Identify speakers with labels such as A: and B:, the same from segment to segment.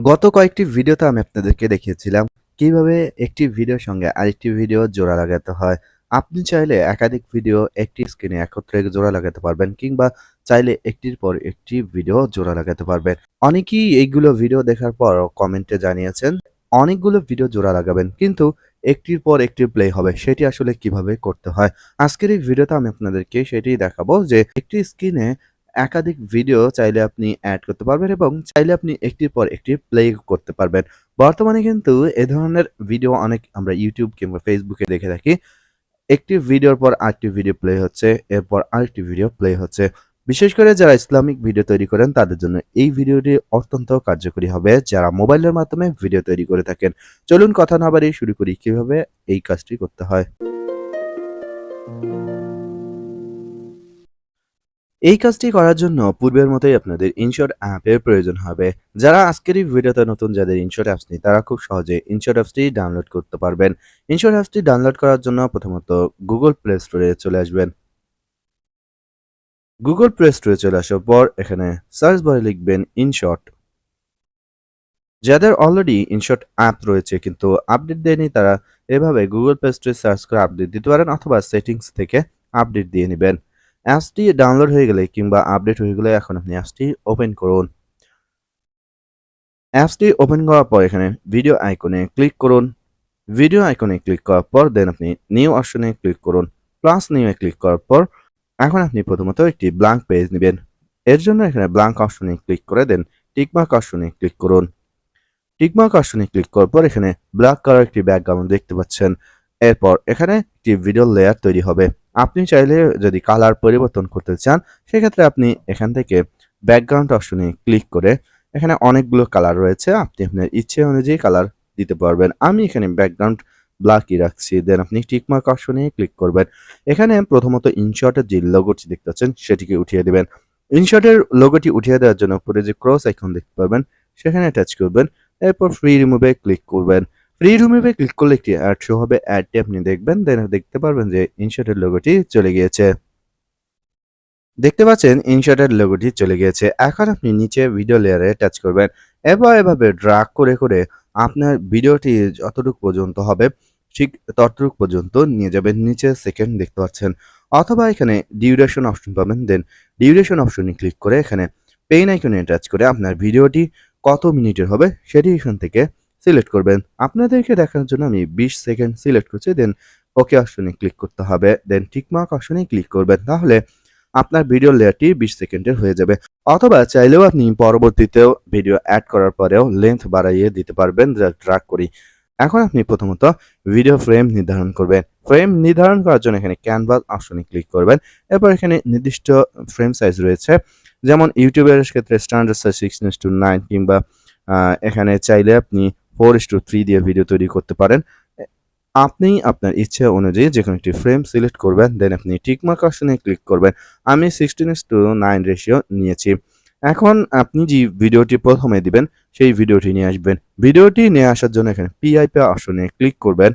A: গত কয়েকটি ভিডিওতে আমি আপনাদেরকে দেখিয়েছিলাম কীভাবে একটি ভিডিওর সঙ্গে আরেকটি ভিডিও জোড়া লাগাতে হয়। আপনি চাইলে একাধিক ভিডিও একটি স্ক্রিনে একত্রে জোড়া লাগাতে পারবেন কিংবা চাইলে একটির পর একটি ভিডিও জোড়া লাগাতে পারবেন। অনেকেই এইগুলো ভিডিও দেখার পর কমেন্টে জানিয়েছেন, অনেকগুলো ভিডিও জোড়া লাগাবেন, কিন্তু একটির পর একটি প্লে হবে, সেটি আসলে কীভাবে করতে হয়? আজকের এই ভিডিওতে আমি আপনাদেরকে সেটি দেখাবো যে একটি স্ক্রিনে একাধিক ভিডিও চাইলে আপনি অ্যাড করতে পারবেন এবং চাইলে আপনি একটির পর একটি প্লে করতে পারবেন। বর্তমানে কিন্তু এ ধরনের ভিডিও অনেক আমরা ইউটিউব কিংবা ফেসবুকে দেখে থাকি। একটি ভিডিওর পর আরেকটি ভিডিও প্লে হচ্ছে, এরপর আরেকটি ভিডিও প্লে হচ্ছে। বিশেষ করে যারা ইসলামিক ভিডিও তৈরি করেন, তাদের জন্য এই ভিডিওটি অত্যন্ত কার্যকরী হবে। যারা মোবাইলের মাধ্যমে ভিডিও তৈরি করে থাকেন, চলুন কথা না বাড়িয়ে শুরু করি কীভাবে এই কাজটি করতে হয়। এই কাজটি করার জন্য পূর্বের মতোই আপনাদের ইনশট অ্যাপের প্রয়োজন হবে। যারা আজকের এই ভিডিওতে নতুন, যাদের ইনশট অ্যাপস নেই, তারা খুব সহজে ইনশট অ্যাপসটি ডাউনলোড করতে পারবেন। ইনশট অ্যাপসটি ডাউনলোড করার জন্য প্রথমত গুগল প্লে স্টোরে চলে আসবেন। গুগল প্লে স্টোরে চলে আসার পর এখানে সার্চ বারে লিখবেন ইনশর্ট যাদের অলরেডি ইনশর্ট অ্যাপ রয়েছে কিন্তু আপডেট দেয়নি, তারা এভাবে গুগল প্লে স্টোরে সার্চ করে আপডেট দিতে পারেন অথবা সেটিংস থেকে আপডেট দিয়ে নেবেন। অ্যাপসটি ডাউনলোড হয়ে গেলে কিংবা আপডেট হয়ে গেলে এখন আপনি অ্যাপসটি ওপেন করুন। অ্যাপসটি ওপেন করার পর এখানে ভিডিও আইকনে ক্লিক করুন। ভিডিও আইকনে ক্লিক করার পর দেন আপনি নিউ অপশনে ক্লিক করুন। প্লাস নিউয়ে ক্লিক করার পর এখন আপনি প্রথমত একটি ব্ল্যাঙ্ক পেজ নেবেন। এর জন্য এখানে ব্ল্যাঙ্ক অপশনে ক্লিক করে দেন টিকমার্ক অপশনে ক্লিক করুন। টিকমার্ক অপশনে ক্লিক করার পর এখানে ব্ল্যাক কালার একটি ব্যাকগ্রাউন্ড দেখতে পাচ্ছেন। এরপর এখানে একটি ভিডিও লেয়ার তৈরি হবে। আপনি চাইলে যদি কালার পরিবর্তন করতে চান, সেক্ষেত্রে আপনি এখান থেকে ব্যাকগ্রাউন্ড অপশনে ক্লিক করে এখানে অনেকগুলো কালার রয়েছে, আপনি আপনার ইচ্ছে অনুযায়ী কালার দিতে পারবেন। আমি এখানে ব্যাকগ্রাউন্ড ব্ল্যাকই রাখছি দেন আপনি টিকমার্ক অপশনে ক্লিক করবেন। এখানে প্রথমত ইনশটের যে লোগোটি দেখতে পাচ্ছেন, সেটিকে উঠিয়ে দেবেন। ইনশটের লোগোটি উঠিয়ে দেওয়ার জন্য উপরে যে ক্রস আইকন দেখতে পাবেন, সেখানে অ্যাটাচ করবেন। এরপর ফ্রি রিমুভে ক্লিক করবেন। ফ্রি রিমুভে ক্লিক করলে একটি অ্যাড শো হবে অ্যাডটি আপনি দেখবেন দেন দেখতে পারবেন যে ইনশার্টের লোগোটি চলে গিয়েছে। দেখতে পাচ্ছেন ইনশটের লোগোটি চলে গিয়েছে। এখন আপনি নিচে ভিডিও লেয়ারে টাচ করবেন। এবার এভাবে ড্রাগ করে করে আপনার ভিডিওটি যতটুকু পর্যন্ত হবে, ঠিক ততটুকু পর্যন্ত নিয়ে যাবেন নিচে সেকেন্ড দেখতে পাচ্ছেন। অথবা এখানে ডিউরেশন অপশন পাবেন দেন ডিউরেশন অপশনে ক্লিক করে এখানে পেন আইকনে টাচ করে আপনার ভিডিওটি কত মিনিটের হবে, সেটি এখান থেকে সিলেক্ট করবেন। আপনাদেরকে দেখানোর জন্য আমি বিশ সেকেন্ড সিলেক্ট করছি, দেন ওকে অপশনে ক্লিক করতে হবে, দেন টিকমার্ক অপশনে ক্লিক করবেন তাহলে আপনার ভিডিও লেয়ারটি বিশ সেকেন্ডের হয়ে যাবে। অথবা চাইলেও আপনি পরবর্তীতেও ভিডিও অ্যাড করার পরেও লেন্থ বাড়াইয়ে দিতে পারবেন, যা ট্র্যাক করি। এখন আপনি প্রথমত ভিডিও ফ্রেম নির্ধারণ করবেন। ফ্রেম নির্ধারণ করার জন্য এখানে ক্যানভাস অপশনে ক্লিক করবেন। এরপর এখানে নির্দিষ্ট ফ্রেম সাইজ রয়েছে, যেমন ইউটিউবের ক্ষেত্রে standard size six to nine কিংবা এখানে চাইলে আপনি ফোর ইস টু থ্রি দিয়ে ভিডিও তৈরি করতে পারেন। আপনি আপনার ইচ্ছা অনুযায়ী যে কোনো একটি ফ্রেম সিলেক্ট করবেন দেন আপনি টিকমার্ক অপশনে ক্লিক করবেন। আমি sixteen is to nine ratio নিয়েছি। এখন আপনি যে ভিডিওটি প্রথমে দিবেন, সেই ভিডিওটি নিয়ে আসবেন। ভিডিওটি নিয়ে আসার জন্য এখানে পিআইপি অপশনে ক্লিক করবেন।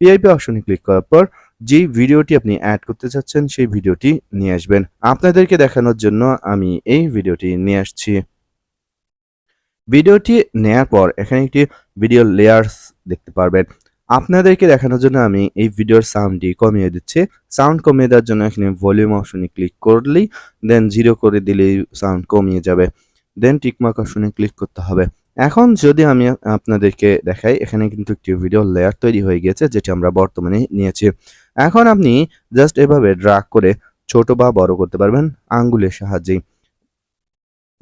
A: পিআইপি অপশনে ক্লিক করার পর যে ভিডিওটি আপনি অ্যাড করতে চাচ্ছেন, সেই ভিডিওটি নিয়ে আসবেন। আপনাদেরকে দেখানোর জন্য আমি এই ভিডিওটি নিয়ে আসছি। ভিডিওটি নেয়ার পর এখানে একটি ভিডিও লেয়ার্স দেখতে পারবেন। আপনাদেরকে দেখানোর জন্য আমি এই ভিডিওর সাউন্ডটি কমিয়ে দিচ্ছি। সাউন্ড কমিয়ে দেওয়ার জন্য এখানে ভলিউম অপশনে ক্লিক করলেই দেন জিরো করে দিলেই সাউন্ড কমিয়ে যাবে। দেন টিকমার্ক অপশনে ক্লিক করতে হবে। এখন যদি আমি আপনাদেরকে দেখাই, এখানে কিন্তু একটি ভিডিও লেয়ার তৈরি হয়ে গেছে যেটি আমরা বর্তমানে নিয়েছি। এখন আপনি জাস্ট এভাবে ড্রাগ করে ছোট বা বড় করতে পারবেন আঙ্গুলের সাহায্যে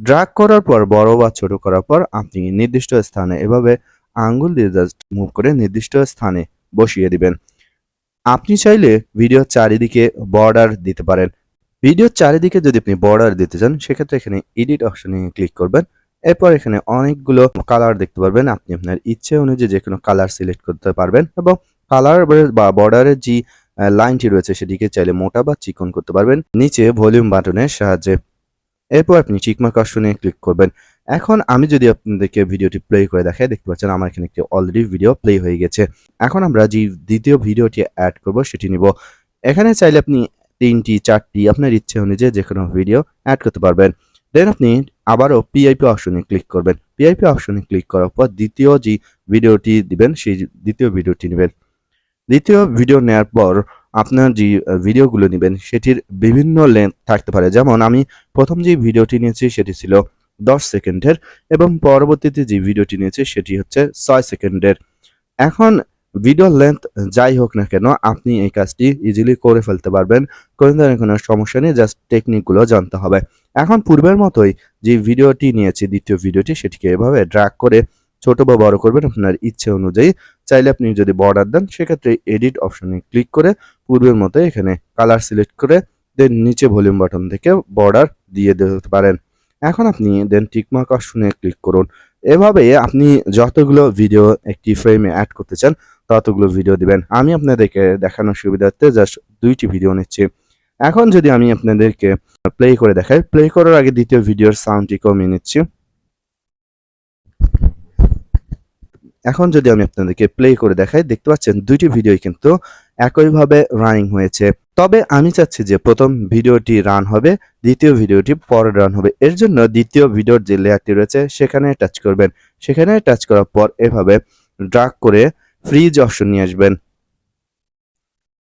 A: ড্রাগ করার পর, বড় বা ছোট করার পর, আপনি নির্দিষ্ট স্থানে এভাবে আঙ্গুল দিয়ে জাস্ট মুভ করে নির্দিষ্ট স্থানে বসিয়ে দিবেন। আপনি চাইলে ভিডিওর চারিদিকে বর্ডার দিতে পারেন। ভিডিওর চারিদিকে যদি আপনি বর্ডার দিতে চান, সেক্ষেত্রে এখানে এডিট অপশনে ক্লিক করবেন। এরপর এখানে অনেকগুলো কালার দেখতে পারবেন। আপনি আপনার ইচ্ছে অনুযায়ী যে কোনো কালার সিলেক্ট করতে পারবেন এবং কালার বা বর্ডারের যে লাইনটি রয়েছে, সেটিকে চাইলে মোটা বা চিকন করতে পারবেন। নিচে ভলিউম বাটনের সাহায্যে। এরপর আপনি চিকমার্ক অপশনে ক্লিক করবেন। এখন আমি যদি আপনাদেরকে ভিডিওটি প্লে করে দেখাই, দেখতে পাচ্ছেন আমার এখানে একটি অলরেডি ভিডিও প্লে হয়ে গেছে। এখন আমরা যে দ্বিতীয় ভিডিওটি অ্যাড করব, সেটি নিব। এখানে চাইলে আপনি তিনটি, চারটি আপনার ইচ্ছে অনুযায়ী যে কোনো ভিডিও অ্যাড করতে পারবেন। দেন আপনি আবারও পিআইপি অপশনে ক্লিক করবেন। পিআইপি অপশনে ক্লিক করার পর দ্বিতীয় যে ভিডিওটি দিবেন, সেই দ্বিতীয় ভিডিওটি নেবেন। দ্বিতীয় ভিডিও নেওয়ার পর আপনার যে ভিডিওগুলো নেবেন, সেটির বিভিন্ন লেন্থ থাকতে পারে। যেমন আমি প্রথম যে ভিডিওটি নিয়েছি, সেটি ছিল দশ সেকেন্ডের এবং পরবর্তীতে যে ভিডিওটি নিয়েছি, সেটি হচ্ছে ছয় সেকেন্ডের। এখন ভিডিও লেন্থ যাই হোক না কেন, আপনি এই কাজটি ইজিলি করে ফেলতে পারবেন। কোনো ধরনের কোনো সমস্যা নেই জাস্ট টেকনিকগুলো জানতে হবে। এখন পূর্বের মতোই যে ভিডিওটি নিয়েছি, দ্বিতীয় ভিডিওটি, সেটিকে এভাবে ড্র্যাগ করে ছোট বা বড় করবেন আপনার ইচ্ছে অনুযায়ী। চাইলে আপনি যদি বর্ডার দেন, সেক্ষেত্রে এডিট অপশনে ক্লিক করে পূর্বের মতো এখানে কালার সিলেক্ট করে দেন নিচে ভলিউম বাটন থেকে বর্ডার দিয়ে দিতে পারেন। এখন আপনি দেন টিকমার্ক অপশনে ক্লিক করুন। এভাবে আপনি যতগুলো ভিডিও একটি ফ্রেমে অ্যাড করতে চান, ততগুলো ভিডিও দিবেন। আমি আপনাদেরকে দেখানোর সুবিধার্থে জাস্ট দুইটি ভিডিও নিচ্ছি। এখন যদি আমি আপনাদেরকে প্লে করে দেখাই প্লে করার আগে দ্বিতীয় ভিডিওর সাউন্ডটি কমিয়ে নিচ্ছি। এখন যদি আমি আপনাদেরকে প্লে করে দেখাই, দেখতে পাচ্ছেন দুইটি ভিডিওই কিন্তু একইভাবে রানিং হয়েছে। তবে আমি চাচ্ছি যে প্রথম ভিডিওটি রান হবে, দ্বিতীয় ভিডিওটি পরে রান হবে। এর জন্য দ্বিতীয় ভিডিওর যে লেয়ারটি রয়েছে, সেখানে টাচ করবেন। সেখানে টাচ করার পর এভাবে ড্রাগ করে ফ্রিজ অপশন নিয়ে আসবেন।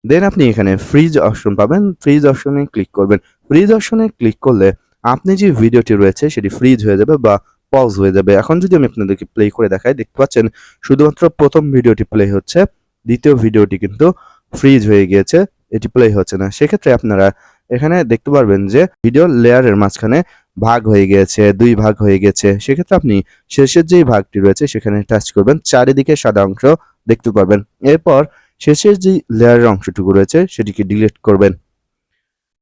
A: দেন আপনি এখানে ফ্রিজ অপশন পাবেন ফ্রিজ অপশনে ক্লিক করবেন। ফ্রিজ অপশনে ক্লিক করলে আপনি যে ভিডিওটি রয়েছে, সেটি ফ্রিজ হয়ে যাবে বা পজ হয়ে যাবে। এখন যদি আমি আপনাদেরকে প্লে করে দেখাই, দেখতে পাচ্ছেন শুধুমাত্র প্রথম ভিডিওটি প্লে হচ্ছে, দ্বিতীয় ভিডিওটি কিন্তু ফ্রিজ হয়ে গিয়েছে, এটি প্লে হচ্ছে না। সেক্ষেত্রে আপনারা এখানে দেখতে পারবেন যে ভিডিও লেয়ারের মাঝখানে ভাগ হয়ে গিয়েছে, দুই ভাগ হয়ে গেছে সেক্ষেত্রে আপনি শেষের যেই ভাগটি রয়েছে, সেখানে টাচ করবেন, চারিদিকে সাদা অংশ দেখতে পারবেন। এরপর শেষের যে লেয়ারের অংশটুকু রয়েছে, সেটিকে ডিলিট করবেন।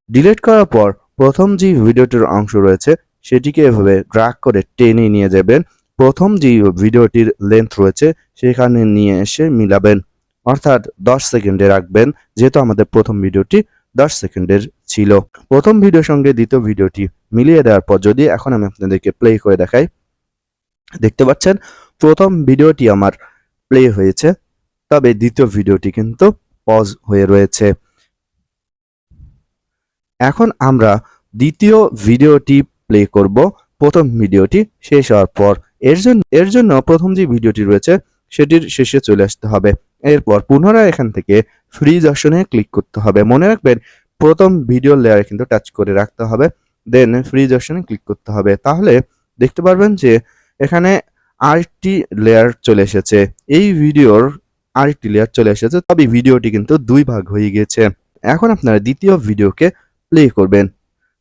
A: ডিলিট করার পর প্রথম যে ভিডিওটির অংশ রয়েছে সেটিকে এভাবে ড্রাগ করে টেনে নিয়ে যাবেন। প্রথম যে ভিডিওটির লেন্থ রয়েছে, সেখানে নিয়ে এসে মিলাবেন। অর্থাৎ দশ সেকেন্ডে রাখবেন, যেহেতু আমাদের প্রথম ভিডিওটি দশ সেকেন্ডের ছিল। প্রথম ভিডিওর সঙ্গে দ্বিতীয় ভিডিওটি মিলিয়ে দেওয়ার পর যদি এখন আমি আপনাদেরকে প্লে করে দেখাই, দেখতে পাচ্ছেন, প্রথম ভিডিওটি আমার প্লে হয়েছে, তবে দ্বিতীয় ভিডিওটি কিন্তু পজ হয়ে রয়েছে। এখন আমরা দ্বিতীয় ভিডিওটি প্লে করব। প্রথম ভিডিওটি শেষ হওয়ার পর। এর জন্য এর জন্য প্রথম যে ভিডিওটি রয়েছে, সেটির শেষে চলে আসতে হবে। এরপর পুনরায় এখান থেকে ফ্রিজ অপশনে ক্লিক করতে হবে। মনে রাখবেন, প্রথম ভিডিও লেয়ারে কিন্তু টাচ করে রাখতে হবে। দেন ফ্রিজ অপশনে ক্লিক করতে হবে। তাহলে দেখতে পারবেন যে এখানে আরেকটি লেয়ার চলে এসেছে। এই ভিডিওর আরেকটি লেয়ার চলে এসেছে। তবে ভিডিওটি কিন্তু দুই ভাগ হয়ে গিয়েছে। এখন আপনারা দ্বিতীয় ভিডিওকে প্লে করবেন।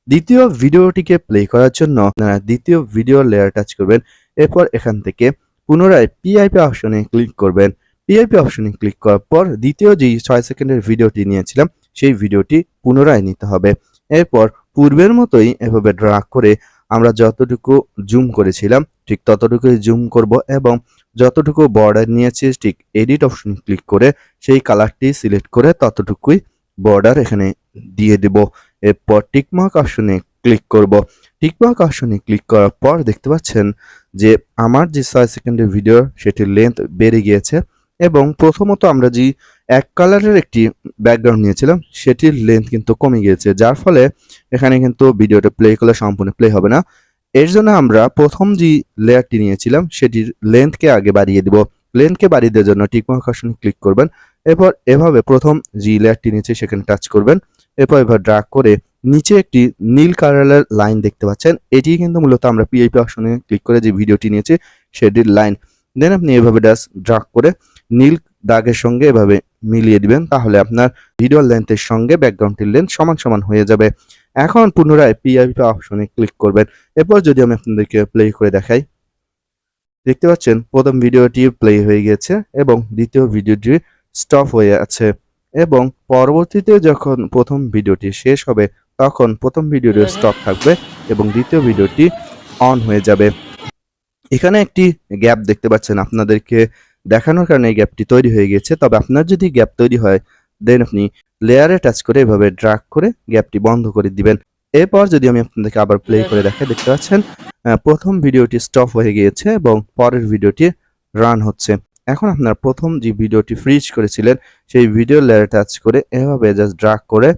A: দ্বিতীয় ভিডিওটিকে প্লে করার জন্য আপনারা দ্বিতীয় ভিডিও লেয়ার টাচ করবেন। এরপর এখান থেকে পুনরায় পিআইপি অপশনে ক্লিক করবেন। পিআইপি অপশনে ক্লিক করার পর দ্বিতীয় যেই ছয় সেকেন্ডের ভিডিওটি নিয়েছিলাম, সেই ভিডিওটি পুনরায় নিতে হবে। এরপর পূর্বের মতোই এভাবে ড্রাগ করে আমরা যতটুকু জুম করেছিলাম, ঠিক ততটুকুই জুম করব এবং যতটুকু বর্ডার নিয়েছি, ঠিক এডিট অপশনে ক্লিক করে সেই কালারটি সিলেক্ট করে ততটুকুই বর্ডার এখানে দিয়ে দেব। এরপর টিকমার্ক অপশনে ক্লিক করব। টিকমার্ক অপশনে ক্লিক করার পর দেখতে পাচ্ছেন যে আমার যে ছয় সেকেন্ডের ভিডিও সেটির লেন্থ বেড়ে গিয়েছে এবং প্রথমত আমরা যে এক কালারের একটি ব্যাকগ্রাউন্ড নিয়েছিলাম, সেটির লেন্থ কিন্তু কমে গিয়েছে। যার ফলে এখানে কিন্তু ভিডিওটা প্লে করলে সম্পূর্ণ প্লে হবে না। এর জন্য আমরা প্রথম যে লেয়ারটি নিয়েছিলাম, সেটির লেন্থকে আগে বাড়িয়ে দিব। লেন্থকে বাড়িয়ে দেওয়ার জন্য টিকমার্ক অপশনে ক্লিক করবেন। এরপর এভাবে প্রথম যে লেয়ারটি নিচে সেখানে টাচ করবেন, এরপর এবার ড্রাগ করে নিচে একটি নীল কালারের লাইন দেখতে পাচ্ছেন। এটি কিন্তু মূলত আমরা পিআইপি অপশনে ক্লিক করে যে ভিডিওটি নিয়েছি, সেটির লাইন দেন আপনি এভাবে ডাস ড্রাগ করে নীল দাগের সঙ্গে এভাবে মিলিয়ে দিবেন, তাহলে আপনার ভিডিও লেন্থের সঙ্গে ব্যাকগ্রাউন্ডটির লেন্থ সমান সমান হয়ে যাবে। এখন পুনরায় পিআইপি অপশনে ক্লিক করবেন। এরপর যদি আমি আপনাদেরকে প্লে করে দেখাই, দেখতে পাচ্ছেন প্রথম ভিডিওটি প্লে হয়ে গেছে এবং দ্বিতীয় ভিডিওটি স্টপ হয়ে আছে এবং পরবর্তীতে যখন প্রথম ভিডিওটি শেষ হবে, তখন প্রথম ভিডিওটি স্টপ থাকবে এবং দ্বিতীয় ভিডিওটি অন হয়ে যাবে। এখানে একটি গ্যাপ দেখতে পাচ্ছেন আপনাদেরকে। দেখানোর কারণে এই গ্যাপটি তৈরি হয়ে গেছে তবে আপনার যদি গ্যাপ তৈরি হয় দেন আপনি লেয়ারে টাচ করে এভাবে ড্রাগ করে গ্যাপটি বন্ধ করে দিবেন। এরপর যদি আমি আপনাদেরকে আবার প্লে করে দেখাই, দেখতে পাচ্ছেন প্রথম ভিডিওটি স্টপ হয়ে গিয়েছে এবং পরের ভিডিওটি রান হচ্ছে। এখন আপনার প্রথম যে ভিডিওটি ফ্রিজ করেছিলেন, সেই ভিডিও লেয়ারে টাচ করে এভাবে জাস্ট ড্রাগ করে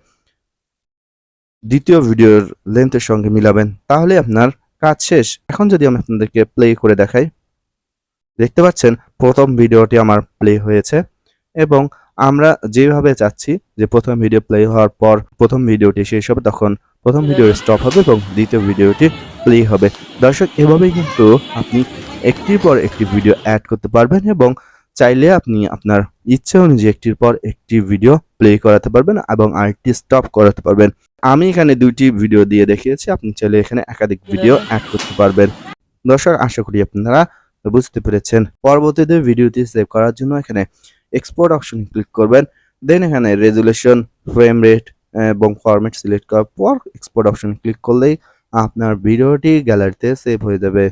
A: দ্বিতীয় ভিডিওর লেন্থের সঙ্গে মিলাবেন। তাহলে আপনার কাজ শেষ। এখন যদি আমি আপনাদেরকে প্লে করে দেখাই, দেখতে পাচ্ছেন প্রথম ভিডিওটি আমার প্লে হয়েছে এবং আমরা যেভাবে চাচ্ছি যে প্রথম ভিডিও প্লে হওয়ার পর প্রথম ভিডিওটি শেষ হবে, তখন প্রথম ভিডিও স্টপ হবে এবং দ্বিতীয় ভিডিওটি প্লে হবে। দর্শক, এভাবেই কিন্তু আপনি একটির পর একটি ভিডিও অ্যাড করতে পারবেন এবং চাইলে আপনি আপনার ইচ্ছে অনুযায়ী একটির পর একটি ভিডিও প্লে করাতে পারবেন এবং আরেকটি স্টপ করাতে পারবেন। আমি এখানে দুইটি ভিডিও দিয়ে দেখিয়েছি, আপনি চাইলে এখানে একাধিক ভিডিও অ্যাড করতে পারবেন। দর্শক, আশা করি আপনারা বুঝতে পেরেছেন। পরবর্তীতে ভিডিওটি সেভ করার জন্য এখানে এক্সপোর্ট অপশন ক্লিক করবেন। দেন এখানে রেজুলেশন ফ্রেম রেট এবং ফরম্যাট সিলেক্ট করার পর এক্সপোর্ট অপশন ক্লিক করলেই আপনার ভিডিওটি গ্যালারিতে সেভ হয়ে যাবে।